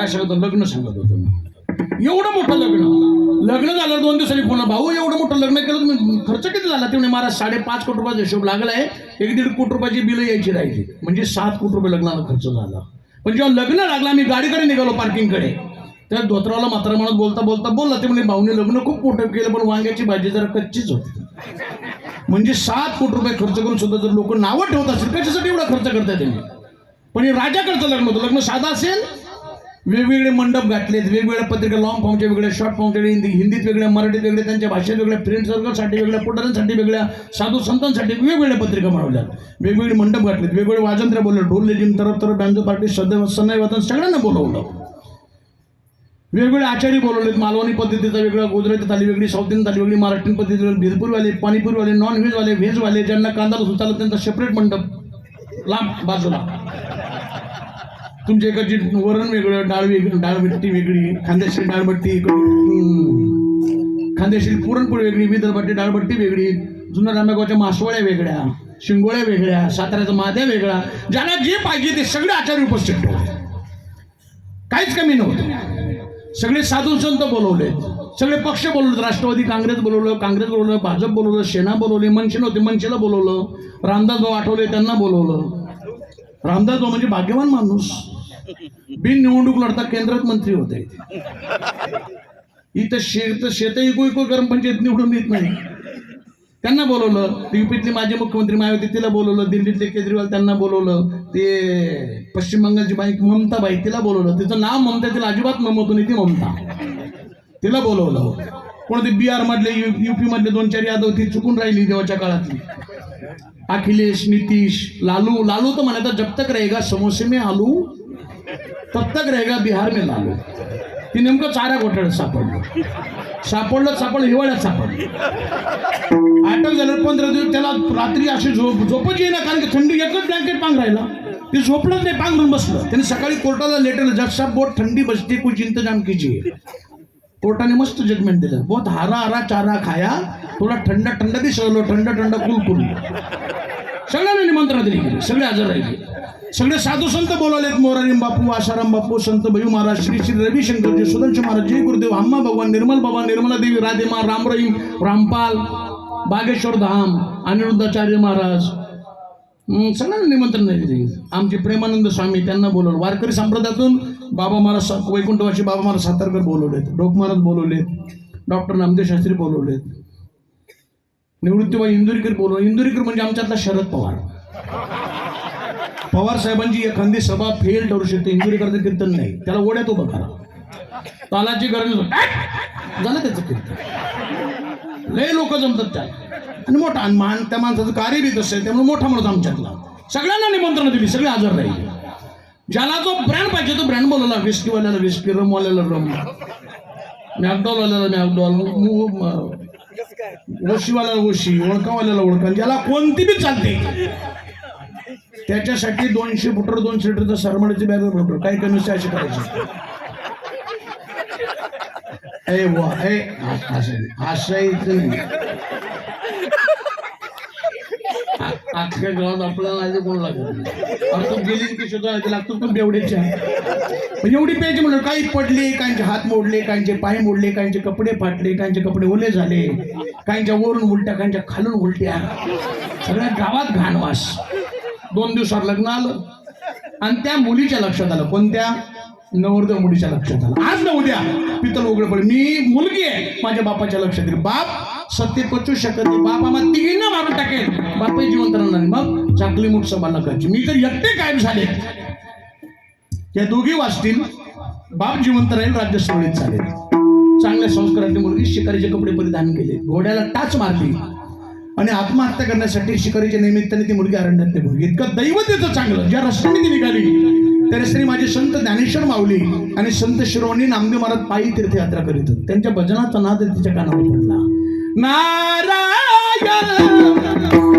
काय सांगतो लग्न सांगत होतो मी. एवढं मोठं लग्न. लग्न झालं दोन दिवसांनी फोन भाऊ एवढं मोठं लग्न केलं तुम्ही खर्च किती झाला? ते म्हणे महाराज साडेपाच कोटी रुपयाचा हिशोब लागलाय एक दीड कोटी रुपयाची बिलं यायची राहिली. म्हणजे सात कोटी रुपये लग्नाला खर्च झाला. पण जेव्हा लग्न लागला मी गाडीकडे निघालो पार्किंगकडे त्या धोत्राला मात्र म्हणत बोलता बोलता बोलला. ते म्हणजे भाऊने लग्न खूप मोठं केलं पण वांग्याची भाजी जरा कच्चीच होती. म्हणजे सात कोटी रुपये खर्च करून सुद्धा जर लोक नावं ठेवत असतील कशासाठी एवढा खर्च करताय त्यांनी पण हे राजाकडचं लग्न होतं. लग्न साधं असेल? वेगवेगळे मंडप घातलेत वेगवेगळ्या पत्रिका लॉंग फॉर्मच्या वेगळ्या शॉर्ट फॉर्मच्या हिंदी हिंदीत वेगळ्या मराठीत वेगळ्या त्यांच्या भाषेत वेगळ्या फ्रेंड सर्कलसाठी वेगळ्या पुढाऱ्यांसाठी वेगळ्या साधू संतांसाठी वेगवेगळ्या पत्रिका बनवल्या वेगवेगळे मंडप घातलेत वेगवेगळे वाजंत्र्य बोलले ढोल जिम तरफ तरफ बँजो पार्टी सदैव सन्नाई वादन सगळ्यांना बोलवलं. वेगवेगळे आचारी बोलवलेत मालवणी पद्धतीचा वेगळा गुजराती थाली वेगळी साऊथ इंडियन थाली वेगळी मराठी पद्धती भिरपूरवाले पाणीपूरवाले नॉन व्हेजवाले व्हेजवाले ज्यांना कांदा सुचाला त्यांचा सेपरेट मंडप लांब बाजूला. तुमच्या इकडची वरण वेगळं डाळ वेगळी डाळबट्टी वेगळी खांद्याशी डाळबट्टी खांद्याशी पुरणपोळी वेगळी विदर्भाची डाळबट्टी वेगळी जुन्या रामेगावच्या मासवळ्या वेगळ्या शिंगोळ्या वेगळ्या साताऱ्याचा माद्या वेगळा ज्याला जे पाहिजे ते सगळे आचार्य उपस्थित ठेवले. काहीच कमी नव्हतं. सगळे साधू संत बोलवले. सगळे पक्ष बोलवले. राष्ट्रवादी काँग्रेस बोलवलं काँग्रेस बोलवलं भाजप बोलवलं सेना बोलवली मनसे नव्हते मनसेला बोलवलं. रामदास भाऊ आठवले त्यांना बोलवलं. रामदास भाऊ म्हणजे भाग्यवान माणूस. बिन निवडणूक लढता केंद्रात मंत्री होते. इथं शेत शेत इको इको ग्रामपंचायत निवडून येत नाही. त्यांना बोलवलं युपीतले माजी मुख्यमंत्री मायावती तिला बोलवलं दिल्लीतले केजरीवाल त्यांना बोलवलं ते पश्चिम बंगालची बाईक ममताबाई तिला बोलवलं. तिचं नाव ममता तिला अजिबात नमवतो नाही ती ममता. तिला बोलवलं. कोणते बिहार मधले युपी मधले दोन चार यादव ती चुकून राहिली देवाच्या काळातली. अखिलेश नितीश लालू लालू तर म्हणायचा जब तक रहेगा समोसे में आलू तब तक रहेगा बिहार में लालू ती नेमकं चारा घोटाळ्यात सापडलं. सापडलं सापडलं हिवाळ्यात सापडलं. अटक झालं पंधरा दिवस त्याला रात्री अशी झोप झोपच येईना कारण की थंडी एकच ब्लँकेट पांग राहिला. ते झोपलंच नाही पांघरून बसलं. त्याने सकाळी कोर्टाला लेटर जज बोट थंडी बसते कुछ इंतजाम कीजिए कोर्टाने मस्त जजमेंट दिलं. बहुत हारा हारा चारा खाया थोडा थंड थंड दिसलो थंड थंड कुल कुल सगळ्यांना निमंत्रण दिली गेली सगळे हजर राहिले. सगळे साधू संत बोलावलेत मोरारीम बापू आशाराम बापू संत भयू महाराज श्री श्री रविशंकरजी सुदर्शन महाराज जय गुरुदेव हम्मा भगवान निर्मल बाबा निर्मला देवी राधेमा रामरहीम रामपाल बागेश्वर धाम अनिरुद्धाचार्य महाराज. सगळ्यांना निमंत्रण दिले आमचे प्रेमानंद स्वामी त्यांना बोलवलं. वारकरी संप्रदायातून बाबा महाराज सा- वैकुंठवासी बाबा महाराज सातारकर बोलवलेत डोक महाराज बोलवलेत डॉक्टर नामदेव शास्त्री बोलवलेत. निवृत्तीबाई इंदुरीकर बोलवलं इंदुरीकर म्हणजे आमच्यातला शरद पवार. पवार साहेबांची एखादी सभा फेल ठरू शकते. इंदुरीकरचं कीर्तन नाही. त्याला ओढ्यात उभं करा. तालाची गरज झालं त्याचं कीर्तन. लय लोक जमतात त्याला. आणि मोठा आणि मान त्या माणसाचं कार्य बी तसं आहे. त्यामुळे मोठा माणूस आमच्यातला. सगळ्यांना निमंत्रण दिली. सगळे हजर राहिले. ज्याला जो ब्रँड पाहिजे तो ब्रँड बोलवला विस्कीवाल्याला विस्की रमवाल्याला रम मॅकडॉलवाल्याला मॅकडॉल ओशीवाल्याला ओशी ओळखावाल्याला ओळखा ज्याला कोणती बी चालते त्याच्यासाठी दोनशे फुटर दोनशे लिटरचं सरमडीची बॅग फुटर काही कमी नसते अशी करायची ए वा ए हसायचं नाही अख्ख्या गावात आपल्याला आधी कोण लागत अरे तू गेली की सुद्धा लागतो पण बेवड्याची आहे एवढी प्यायची म्हणलं काही पडले काहींचे हात मोडले काहींचे पाय मोडले काहींचे कपडे फाटले काहींचे कपडे ओले झाले काहींच्या वरून उलट्या काहींच्या खालून उलट्या. सगळ्या गावात घाणवास. दोन दिवसात लग्न आलं. आणि त्या मुलीच्या लक्षात आलं. कोणत्या? नवरदेव मुलीच्या लक्षात आला आज ना उद्या पितळ उघड पडेल. मी मुलगी आहे माझ्या बापाच्या लक्षात येईल. बाप सत्य पचू शकत नाही. बाप आम्हाला तिघींना मारून टाकेल. बापही जिवंत राहणार मग चाकली मूठ सभा नकायची मी तर एकटे कायम झाले. या दोघी वाचतील. बाप जिवंत राहील राज्य सुरळीत चालेल. चांगल्या संस्कारांची मुलगी शिकारीचे कपडे परिधान केले. घोड्याला टाच मारली. आणि आत्महत्या करण्यासाठी शिकारीच्या निमित्ताने ती मुलगी अरण्यात निघून इतकं दैवतेचं चांगलं. ज्या रस्त्याने ती निघाली त्याने श्री माझे संत ज्ञानेश्वर माऊली आणि संत शिरोमणी नामदेव महाराज पायी तीर्थयात्रा करीत होते. त्यांच्या भजनाचा नाद तिच्या कानावर पडला नारायण